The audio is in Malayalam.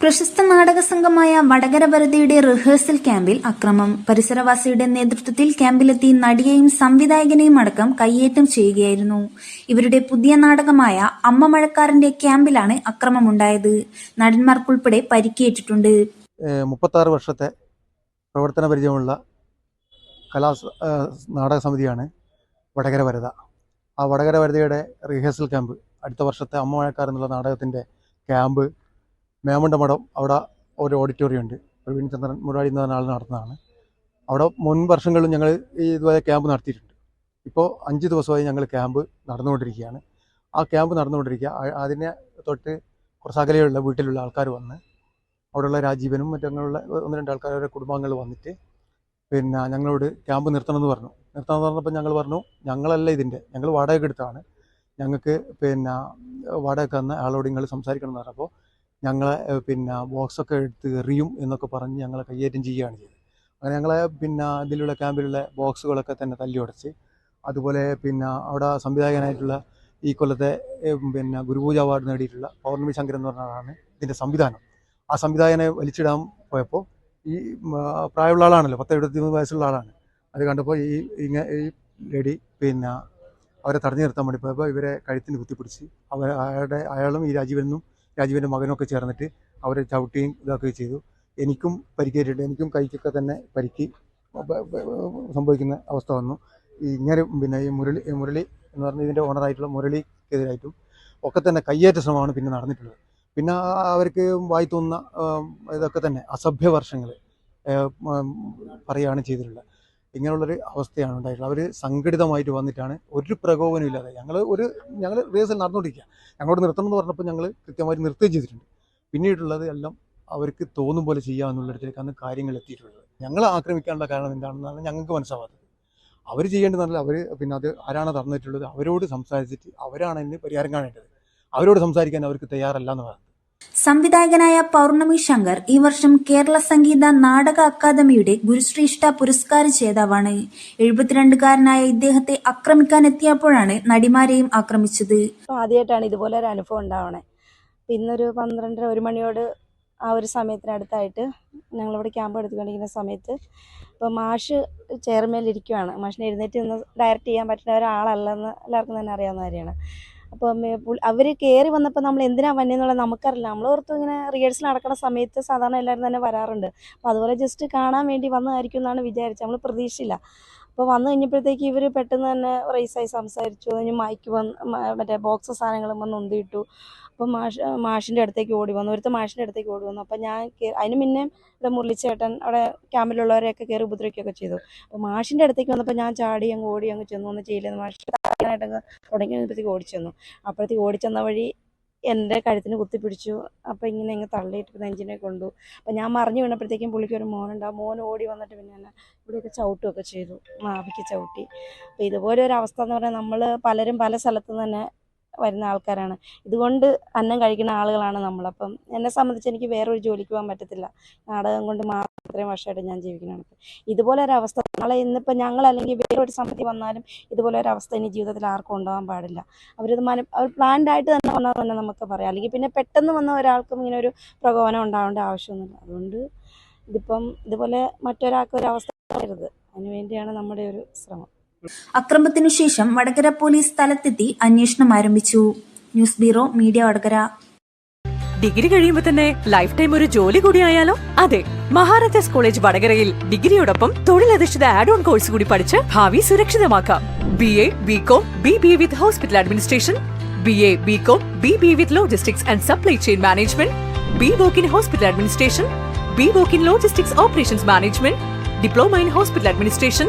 പ്രശസ്ത നാടക സംഘമായ വടകര വരതിയുടെ റിഹേഴ്സൽ ക്യാമ്പിൽ അക്രമം. പരിസരവാസിയുടെ നേതൃത്വത്തിൽ ക്യാമ്പിലെത്തി നടിയെയും സംവിധായകനെയും അടക്കം കയ്യേറ്റം ചെയ്യുകയായിരുന്നു. ഇവരുടെ പുതിയ നാടകമായ അമ്മ മഴക്കാരന്റെ ക്യാമ്പിലാണ് അക്രമമുണ്ടായത്. നടന്മാർക്കുൾപ്പെടെ പരിക്കേറ്റിട്ടുണ്ട്. മുപ്പത്താറ് വർഷത്തെ പ്രവർത്തന പരിചയമുള്ള കലാ നാടക സമിതിയാണ് വടകര വരത. ആ വടകര വരതയുടെ റിഹേഴ്സൽ ക്യാമ്പ് അടുത്ത വർഷത്തെ അമ്മ മഴക്കാർ എന്നുള്ള ക്യാമ്പ് മേമണ്ട മഠം അവിടെ ഒരു ഓഡിറ്റോറിയം ഉണ്ട് പ്രവീൺ ചന്ദ്രൻ മുരാടി എന്ന ആൾ നടത്തുന്നതാണ്. അവിടെ മുൻ വർഷങ്ങളിലും ഞങ്ങൾ ഈ ഇതുപോലെ ക്യാമ്പ് നടത്തിയിട്ടുണ്ട്. ഇപ്പോൾ അഞ്ച് ദിവസമായി ഞങ്ങൾ ക്യാമ്പ് നടന്നുകൊണ്ടിരിക്കുകയാണ്. ആ ക്യാമ്പ് നടന്നുകൊണ്ടിരിക്കുക. അതിനെ തൊട്ട് കുറച്ച് അകലെയുള്ള വീട്ടിലുള്ള ആൾക്കാർ വന്ന് അവിടെയുള്ള രാജീവനും മറ്റങ്ങനെയുള്ള ഒന്ന് രണ്ട് ആൾക്കാരുടെ കുടുംബാംഗങ്ങൾ വന്നിട്ട് പിന്നെ ഞങ്ങളോട് ക്യാമ്പ് നിർത്തണമെന്ന് പറഞ്ഞു. നിർത്തണമെന്ന് പറഞ്ഞപ്പോൾ ഞങ്ങൾ പറഞ്ഞു ഞങ്ങളല്ല ഇതിന്റെ. ഞങ്ങൾ വാടക എടുത്താണ് ഞങ്ങൾക്ക് പിന്നെ വാടക തന്ന ആളോട് നിങ്ങൾ സംസാരിക്കണം എന്ന് പറഞ്ഞപ്പോൾ ഞങ്ങളെ പിന്നെ ബോക്സൊക്കെ എടുത്ത് എറിയും എന്നൊക്കെ പറഞ്ഞ് ഞങ്ങളെ കയ്യേറ്റം ചെയ്യുകയാണ് ചെയ്തത്. അങ്ങനെ ഞങ്ങളെ പിന്നെ ഇതിലുള്ള ക്യാമ്പിലുള്ള ബോക്സുകളൊക്കെ തന്നെ തല്ലി ഉടച്ച് അതുപോലെ പിന്നെ അവിടെ സംവിധായകനായിട്ടുള്ള ഈ കൊല്ലത്തെ പിന്നെ ഗുരുപൂജ അവാർഡ് നേടിയിട്ടുള്ള പൗർണമി ശങ്കരൻ എന്ന് പറഞ്ഞ ആളാണ് ഇതിന്റെ സംവിധാനം. ആ സംവിധായകനെ വലിച്ചിടാൻ പോയപ്പോൾ ഈ പ്രായമുള്ള ആളാണല്ലോ പത്ത് എഴുപത്തി മൂന്ന് വയസ്സുള്ള ആളാണ്. അത് കണ്ടപ്പോൾ ഈ ഇങ്ങനെ ഈ ലേഡി പിന്നെ അവരെ തടഞ്ഞു നിർത്താൻ വേണ്ടി പോയപ്പോൾ ഇവരെ കഴുത്തിന് കുത്തിപ്പിടിച്ച് അവർ അയാളുടെ അയാളും ഈ രാജീവനും രാജീവന്റെ മകനൊക്കെ ചേർന്നിട്ട് അവരെ ചവിട്ടുകയും ഇതാക്കുകയും ചെയ്തു. എനിക്കും പരിക്കേറ്റിട്ട് എനിക്കും കൈക്കൊക്കെ തന്നെ പരിക്ക് സംഭവിക്കുന്ന അവസ്ഥ വന്നു. ഇങ്ങനെ പിന്നെ ഈ മുരളി മുരളി എന്ന് പറഞ്ഞ ഇതിന്റെ ഓണറായിട്ടുള്ള മുരളിക്കെതിരായിട്ടും ഒക്കെ തന്നെ കയ്യേറ്റ ശ്രമമാണ് പിന്നെ നടന്നിട്ടുള്ളത്. പിന്നെ അവർക്ക് വായി തോന്നുന്ന ഇതൊക്കെ തന്നെ അസഭ്യ വർഷങ്ങൾ പറയുകയാണ് ചെയ്തിട്ടുള്ളത്. ഇങ്ങനെയുള്ളൊരു അവസ്ഥയാണ് ഉണ്ടായിട്ടുള്ളത്. അവർ സംഘടിതമായിട്ട് വന്നിട്ടാണ് ഒരു പ്രകോപനം ഇല്ലാതെ ഞങ്ങൾ ഒരു ഞങ്ങൾ റിഹേഴ്സൽ നടന്നുകൊണ്ടിരിക്കുക ഞങ്ങളോട് നിർത്തണം എന്ന് പറഞ്ഞപ്പോൾ ഞങ്ങൾ കൃത്യമായിട്ട് നിർത്തുകയും ചെയ്തിട്ടുണ്ട്. പിന്നീടുള്ളത് എല്ലാം അവർക്ക് തോന്നും പോലെ ചെയ്യാമെന്നുള്ളിടത്തേക്കാണ് കാര്യങ്ങൾ എത്തിയിട്ടുള്ളത്. ഞങ്ങൾ ആക്രമിക്കാനുള്ള കാരണം എന്താണെന്നാണ് ഞങ്ങൾക്ക് മനസ്സിലാവാത്തത്. അവർ ചെയ്യേണ്ടതല്ല അവർ പിന്നെ അത് ആരാണ് തന്നിട്ടുള്ളത് അവരോട് സംസാരിച്ചിട്ട് അവരാണ് അതിന് പരിഹാരം കാണേണ്ടത്. അവരോട് സംസാരിക്കാൻ അവർക്ക് തയ്യാറല്ല എന്ന് പറയുന്നത്. സംവിധായകനായ പൗർണമി ശങ്കർ ഈ വർഷം കേരള സംഗീത നാടക അക്കാദമിയുടെ ഗുരുശ്രേഷ്ഠ പുരസ്കാര ജേതാവാണ്. എഴുപത്തിരണ്ടുകാരനായ ഇദ്ദേഹത്തെ ആക്രമിക്കാൻ എത്തിയപ്പോഴാണ് നടിമാരെയും ആക്രമിച്ചത്. ആദ്യമായിട്ടാണ് ഇതുപോലെ ഒരു അനുഭവം ഉണ്ടാവണേ. പിന്നൊരു പന്ത്രണ്ടര ഒരു മണിയോട് ആ ഒരു സമയത്തിനടുത്തായിട്ട് ഞങ്ങളിവിടെ ക്യാമ്പ് എടുത്തുകൊണ്ടിരിക്കുന്ന സമയത്ത് ഇപ്പോൾ മാഷ് ചെയർമേലിരിക്കുവാണ് മാഷിനെ എഴുന്നേറ്റ് നിന്ന് ഡയറക്റ്റ് ചെയ്യാൻ പറ്റുന്ന ഒരാളല്ലെന്ന് എല്ലാവർക്കും തന്നെ അറിയാവുന്ന കാര്യമാണ്. അപ്പം അവർ കയറി വന്നപ്പോൾ നമ്മൾ എന്തിനാ വന്നതെന്നുള്ളത് നമുക്കറിയില്ല. നമ്മൾ ഓർത്തും ഇങ്ങനെ റിഹേഴ്സൽ നടക്കുന്ന സമയത്ത് സാധാരണ എല്ലാവരും തന്നെ വരാറുണ്ട്. അപ്പോൾ അതുപോലെ ജസ്റ്റ് കാണാൻ വേണ്ടി വന്നതായിരിക്കും എന്നാണ് വിചാരിച്ചത്. നമ്മൾ പ്രതീക്ഷയില്ല അപ്പോൾ വന്നു കഴിഞ്ഞപ്പോഴത്തേക്ക് ഇവർ പെട്ടെന്ന് തന്നെ റേസായി സംസാരിച്ചു. അതിന് മൈക്ക് വന്ന് മറ്റേ ബോക്സ് സാധനങ്ങളും വന്ന് ഉന്തിയിട്ടു. അപ്പം മാഷ് മാഷിന്റെ അടുത്തേക്ക് ഓടി വന്നു. ഒരുത്ത മാഷിന്റെ അടുത്തേക്ക് ഓടി വന്നു. അപ്പം ഞാൻ അതിന് മുന്നേ ഇവിടെ മുരളിച്ചേട്ടൻ അവിടെ ക്യാമ്പിലുള്ളവരെയൊക്കെ കയറി ഉപദ്രവിക്കുകയൊക്കെ ചെയ്തു. അപ്പോൾ മാഷിന്റെ അടുത്തേക്ക് വന്നപ്പോൾ ഞാൻ ചാടി അങ്ങ് ഓടി അങ്ങ് ചെന്നു. ഒന്ന് ചെയ്യില്ലെന്ന് മാഷ് താഴാനായിട്ടങ്ങ് തുടങ്ങി കഴിഞ്ഞപ്പോഴത്തേക്ക് ഓടിച്ചെന്നു അപ്പോഴത്തേക്ക് ഓടിച്ചെന്ന വഴി എന്റെ കഴുത്തിന് കുത്തിപ്പിടിച്ചു അപ്പം ഇങ്ങനെ ഇങ്ങനെ തള്ളിയിട്ട് നെഞ്ചിനെ കൊണ്ടു. അപ്പം ഞാൻ മറിഞ്ഞു വീണപ്പോഴത്തേക്കും പുള്ളിക്ക് ഒരു മോനുണ്ട്. ആ മോൻ ഓടി വന്നിട്ട് പിന്നെ എന്നെ ഇവിടെയൊക്കെ ചവിട്ടുകയൊക്കെ ചെയ്തു. മാവിക്ക് ചവിട്ടി. അപ്പം ഇതുപോലെ ഒരു അവസ്ഥ എന്ന് പറഞ്ഞാൽ നമ്മൾ പലരും പല സ്ഥലത്തു നിന്ന് തന്നെ വരുന്ന ആൾക്കാരാണ്. ഇതുകൊണ്ട് അന്നം കഴിക്കുന്ന ആളുകളാണ് നമ്മൾ. അപ്പം എന്നെ സംബന്ധിച്ച് എനിക്ക് വേറൊരു ജോലിക്ക് പോകാൻ പറ്റത്തില്ല. നാടകം കൊണ്ട് മാത്രം ഇത്രയും വർഷമായിട്ട് ഞാൻ ജീവിക്കുന്നതാണ് ഇതുപോലെ ഒരു അവസ്ഥ നാളെ ഇന്നിപ്പോൾ ഞങ്ങൾ അല്ലെങ്കിൽ വേറെ ഒരു സമയത്ത് വന്നാലും ഇതുപോലെ ഒരു അവസ്ഥ ഇനി ജീവിതത്തിൽ ആർക്കും ഉണ്ടാകാൻ പാടില്ല. അവരിത് മന അവർ പ്ലാൻഡായിട്ട് തന്നെ വന്നാൽ തന്നെ നമുക്ക് പറയാം. അല്ലെങ്കിൽ പിന്നെ പെട്ടെന്ന് വന്ന ഒരാൾക്കും ഇങ്ങനെ ഒരു പ്രകോപനം ഉണ്ടാവേണ്ട ആവശ്യമൊന്നുമില്ല. അതുകൊണ്ട് ഇതിപ്പം ഇതുപോലെ മറ്റൊരാൾക്ക് ഒരു അവസ്ഥ വരരുത് അതിനുവേണ്ടിയാണ് നമ്മുടെ ഒരു ശ്രമം. അക്രമത്തിനു ശേഷം വടകര പോലീസ് സ്ഥലത്തെത്തി അന്വേഷണം ആരംഭിച്ചു. News bureau media Vadakara. Degree കഴിയുമ്പോൾ തന്നെ ലൈഫ് ടൈം ഒരു ജോലി കൂടി ആയാലോ? അതെ മഹാരാജാസ് കോളേജ് വടകരയിൽ ഡിഗ്രിയോടൊപ്പം തൊഴിലധിഷ്ഠിത ആഡ് ഓൺ കോഴ്സ് കൂടി പഠിച്ച് ഭാവി സുരക്ഷിതമാക്കാം. B A B com B B with hospital administration B A B com B B with logistics and supply chain management B voc in hospital administration B voc in logistics operations management diploma in hospital administration